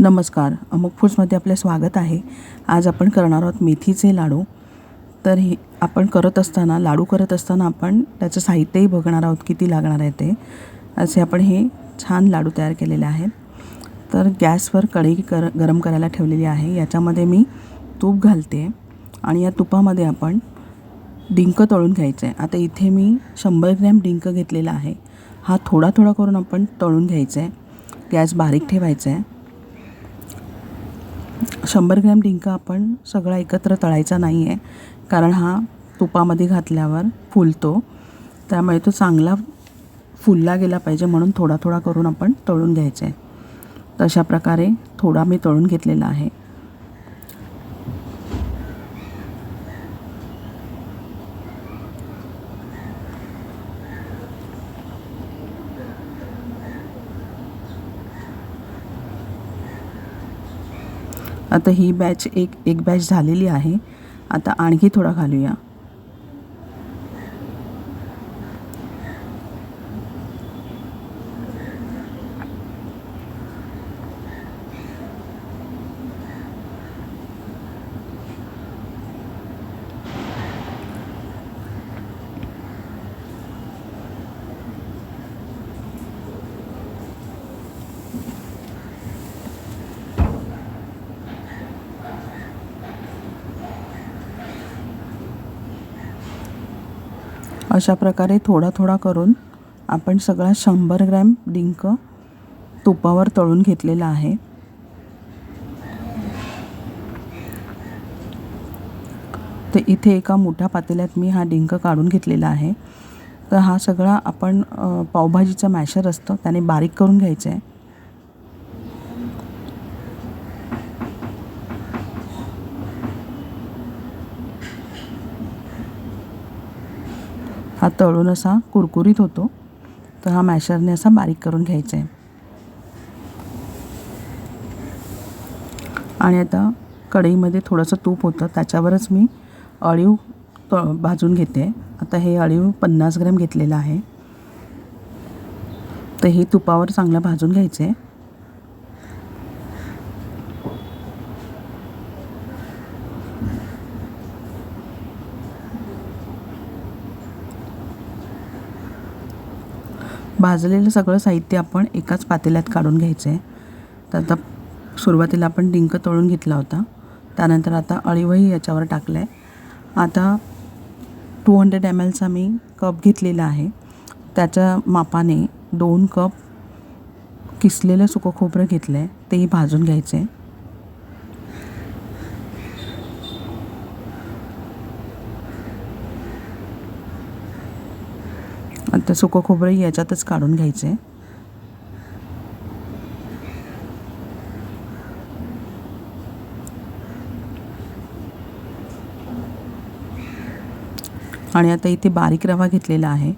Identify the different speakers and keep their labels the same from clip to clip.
Speaker 1: नमस्कार. अमुक फूड्समध्ये आपले स्वागत आहे. आज आपण करणार आहोत मेथीचे लाडू. तर हे आपण करत असताना लाडू करत असताना आपण त्याचं साहित्यही बघणार आहोत किती लागणार आहे ते. असे आपण हे छान लाडू तयार केलेले आहेत. तर गॅसवर कढई कर गरम करायला ठेवलेली आहे. याच्यामध्ये मी तूप घालते आणि या तुपामध्ये आपण डिंक तळून घ्यायचं. आहे आता इथे मी शंभर ग्रॅम डिंक घेतलेला आहे. हा थोडा थोडा करून आपण तळून घ्यायचा. आहे गॅस बारीक ठेवायचा. आहे शंभर ग्रॅम डिंका आपण सगळा एकत्र तळायचा नाही आहे कारण हा तुपामध्ये घातल्यावर फुलतो. त्यामुळे तो चांगला फुलला गेला पाहिजे म्हणून थोडा थोडा करून आपण तळून घ्यायचा आहे तशा प्रकारे थोडा मी तळून घेतलेला आहे. आता ही बॅच एक एक बॅच झालेली आहे. आता आणखी थोडा घालूया. अशा प्रकारे थोडा थोडा करून आपण सगळा शंभर ग्रॅम डिंक तुपावर तळून घेतलेला आहे. तर इथे एका मोठ्या पातेल्यात मी हा डिंक काढून घेतलेला आहे. तर हा सगळा आपण पावभाजीचा मॅशर असतं त्याने बारीक करून घ्यायचं आहे. हा तळून असा कुरकुरीत होतो. तर हा मॅशरने असा बारीक करून घ्यायचा आहे. आणि आता कढईमध्ये थोडंसं तूप होतं. त्याच्यावरच मी अळीव त भाजून घेते. आता हे अळीव पन्नास ग्रॅम घेतलेलं आहे. तर हे तुपावर चांगलं भाजून घ्यायचं आहे. भाजलेलं सगळं साहित्य आपण एकाच पातेल्यात काढून घ्यायचं आहे. तर आता सुरुवातीला आपण डिंक तळून घेतला होता. त्यानंतर आता अळीवही याच्यावर टाकलं आहे आता टू हंड्रेड एम एलचा मी कप घेतलेला आहे. त्याच्या मापाने दोन कप किसलेलं सुकं खोबरं घेतलं आहे तेही भाजून घ्यायचं आहे आता सुकं खोबरं याच्यातच काढून घ्यायचं. आहे आणि आता इथे बारीक रवा घेतलेला आहे.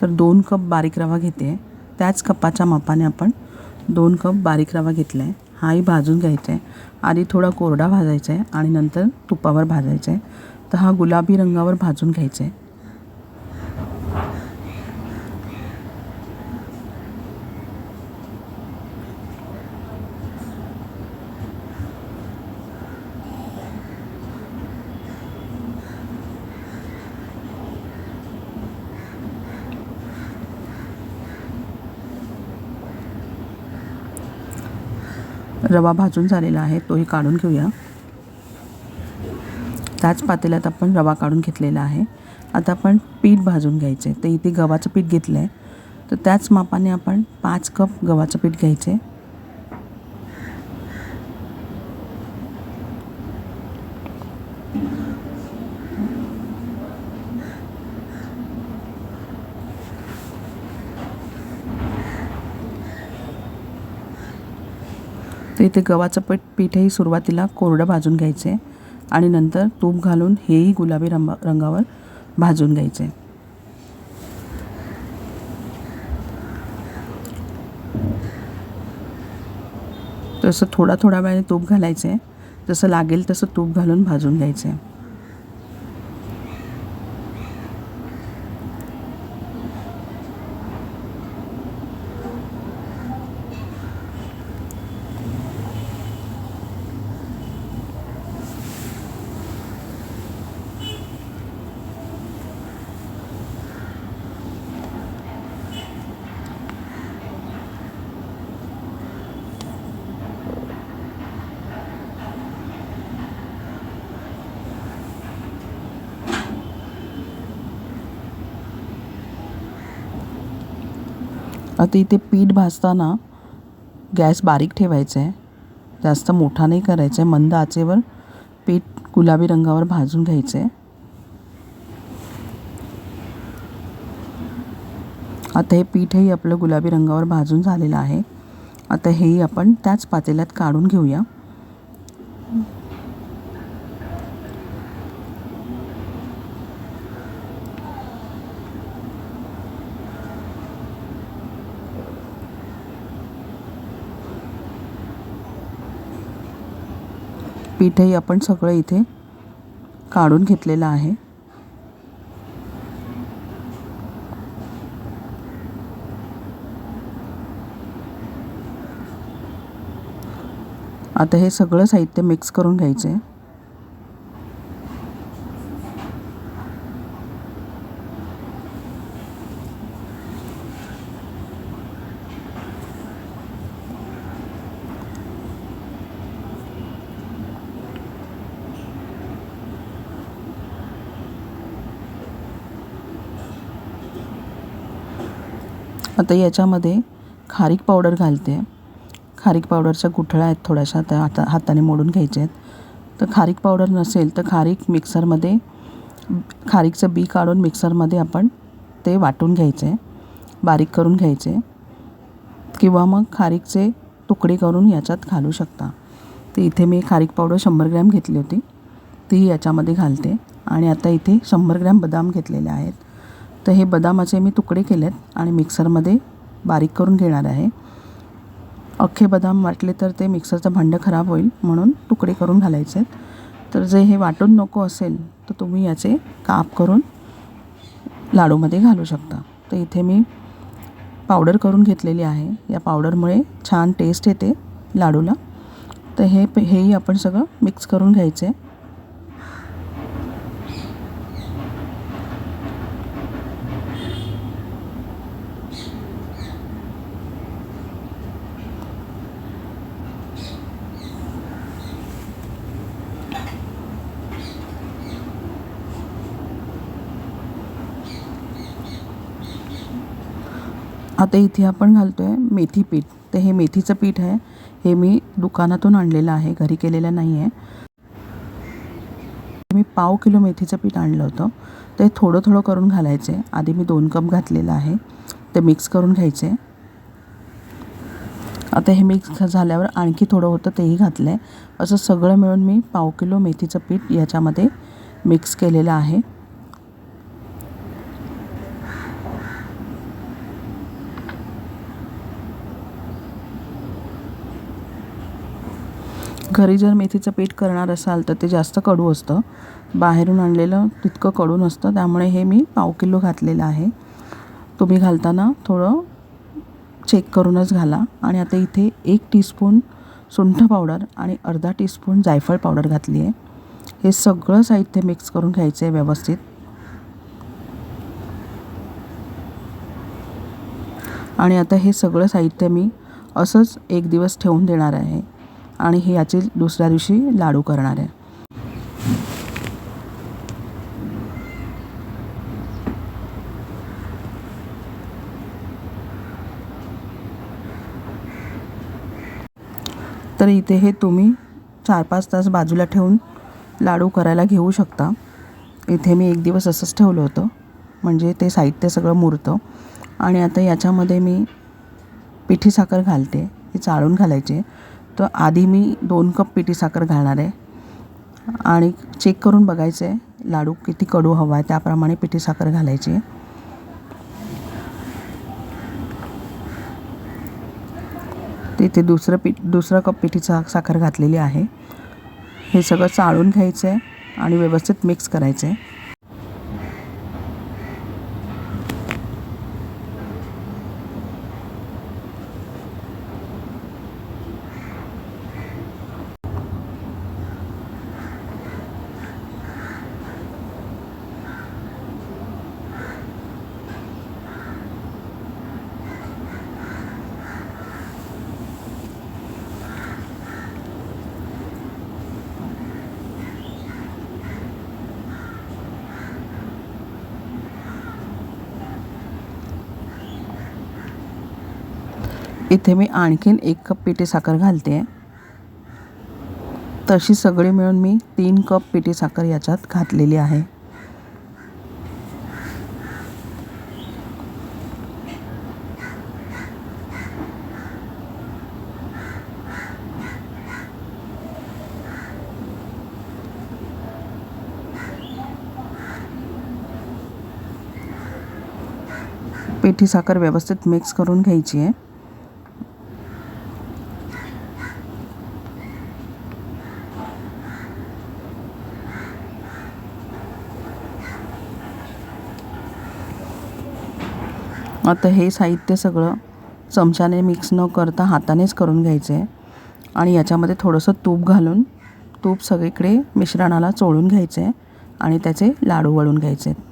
Speaker 1: तर दोन कप बारीक रवा घेते. आहे त्याच कपाच्या मापाने आपण दोन कप बारीक रवा घेतला आहे हाही भाजून घ्यायचा. आहे आधी थोडा कोरडा भाजायचा आहे आणि नंतर तुपावर भाजायचा आहे. तर हा गुलाबी रंगावर भाजून घ्यायचा आहे. रवा भाजून झालेला आहे तोही काढून घेऊया. त्याच पातेल्यात आपण रवा काढून घेतलेला आहे. आता आपण पीठ भाजून घ्यायचे. तर इथे गव्हाचं पीठ घेतलं आहे तर त्याच मापाने आपण पाच कप गव्हाचं पीठ घ्यायचे. तर इथे गव्हाचं पीठ पीठही सुरुवातीला कोरडं भाजून घ्यायचे आणि नंतर तूप घालून हेही गुलाबी रंगा रंगावर भाजून घ्यायचे. तसं थोडा थोडा वेळाने तूप घालायचं आहे जसं लागेल तसं तूप घालून भाजून घ्यायचं. आहे आता इथे पीठ भाजताना गॅस बारीक ठेवायचा आहे. जास्त मोठा नाही करायचा आहे. मंद आचेवर पीठ गुलाबी रंगावर भाजून घ्यायचं आहे. आता हे पीठही आपलं गुलाबी रंगावर भाजून झालेलं आहे. आता हेही आपण त्याच पातेल्यात काढून घेऊया. पीठही आपण सगळं इथे काढून घेतलेलं आहे. आता हे सगळं साहित्य मिक्स करून घ्यायचं आहे आता याच्यामध्ये खारीक पावडर घालते. खारीक पावडरच्या गुठळ्या आहेत थोड्याशा त्या हाता हाताने मोडून घ्यायच्या आहेत. तर खारीक पावडर नसेल तर खारीक मिक्सरमध्ये खारीकचं बी काढून मिक्सरमध्ये आपण ते वाटून घ्यायचे बारीक करून घ्यायचे. किंवा मग खारीकचे तुकडे करून याच्यात घालू शकता. तर इथे मी खारीक पावडर शंभर ग्रॅम घेतली होती. ती याच्यामध्ये घालते. आणि आता इथे शंभर ग्रॅम बदाम घेतलेले आहेत. तर हे बदामाचे मी तुकडे केले आहेत आणि मिक्सरमध्ये बारीक करून घेणार आहे. अख्खे बदाम वाटले तर ते मिक्सरचं भांडं खराब होईल म्हणून तुकडे करून घालायचे आहेत. तर जे हे वाटून नको असेल तर तुम्ही याचे काप करून लाडूमध्ये घालू शकता. तर इथे मी पावडर करून घेतलेली आहे. या पावडरमुळे छान टेस्ट येते लाडूला. तर हे हेही आपण सगळं मिक्स करून घ्यायचे. आता इथे आपण घालतो आहे मेथी पीठ. तर हे मेथीचं पीठ आहे. हे मी दुकानातून आणलेलं आहे. घरी केलेलं नाही आहे मी पाव किलो मेथीचं पीठ आणलं होतं. ते थोडं थोडं करून घालायचे. आधी मी दोन कप घातलेलं आहे. ते मिक्स करून घ्यायचे. आता हे मिक्स झाल्यावर आणखी थोडं होतं तेही घातलं आहे असं सगळं मिळून मी पाव किलो मेथीचं पीठ याच्यामध्ये मिक्स केलेलं आहे. घरी जर मेथीचं पीठ करणार असाल तर ते जास्त कडू असतं. बाहेरून आणलेलं तितकं कडू नसतं. त्यामुळे हे मी पाव किलो घातलेलं आहे. तुम्ही घालताना थोडं चेक करूनच घाला. आणि आता इथे एक टीस्पून सुंठ पावडर आणि अर्धा टीस्पून जायफळ पावडर घातली आहे. हे सगळं साहित्य मिक्स करून घ्यायचं आहे व्यवस्थित. आणि आता हे सगळं साहित्य मी असंच एक दिवस ठेवून देणार आहे. आणि हे याचे दुसऱ्या दिवशी लाडू करणार आहे. तर इथे हे तुम्ही चार पाच तास बाजूला ठेवून लाडू करायला घेऊ शकता. इथे मी एक दिवस असंच ठेवलं होतं. म्हणजे ते साहित्य सगळं मुरतं. आणि आता याच्यामध्ये मी पिठी साखर घालते. हे चाळून घालायची. तर आधी मी दोन कप पिठी साखर घालणार आहे. आणि चेक करून बघायचं आहे लाडू किती कडू हवा आहे त्याप्रमाणे पिठी साखर घालायची आहे. तिथे दुसरं पीठ दुसरं कप पिठी सा साखर घातलेली आहे. हे सगळं चाळून घ्यायचं आहे आणि व्यवस्थित मिक्स करायचं आहे इथे मी आणखीन एक कप पिठी साखर घालते. आहे तशी सगळी मिळून मी तीन कप पिठी साखर याच्यात घातलेली आहे. पिठी साखर व्यवस्थित मिक्स करून घ्यायची आहे. आता हे साहित्य सगळं चमच्याने मिक्स न करता हातानेच करून घ्यायचं आहे आणि याच्यामध्ये थोडंसं तूप घालून तूप सगळीकडे मिश्रणाला चोळून घ्यायचं आहे आणि त्याचे लाडू वळून घ्यायचे आहेत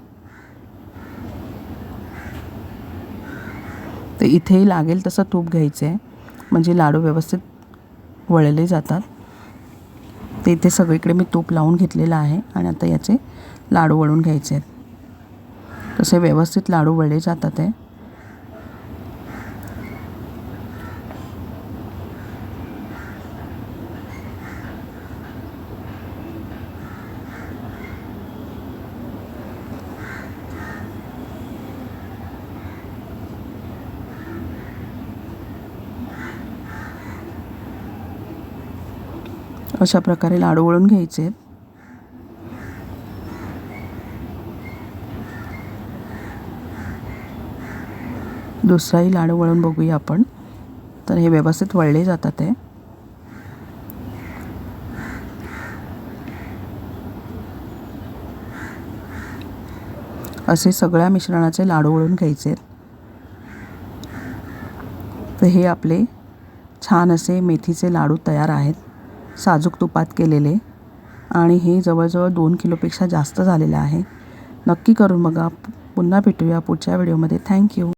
Speaker 1: ते इथेही लागेल तसं तूप घ्यायचं आहे म्हणजे लाडू व्यवस्थित वळले जातात. ते इथे सगळीकडे मी तूप लावून घेतलेलं आहे आणि आता याचे लाडू वळून घ्यायचे आहेत तसे व्यवस्थित लाडू वळले जातात आहे अशा प्रकारे लाडू वळून घ्यायचे. आहेत दुसराही लाडू वळून बघूया आपण. तर हे व्यवस्थित वळले जातात आहे असे सगळ्या मिश्रणाचे लाडू वळून घ्यायचे. आहेत तर हे आपले छान असे मेथीचे लाडू तयार आहेत. साजूक तुपात केलेले आणि हे जवळजवळ दोन किलोपेक्षा जास्त झालेलं आहे. नक्की करून बघा. पुन्हा भेटूया पुढच्या व्हिडिओमध्ये. थँक्यू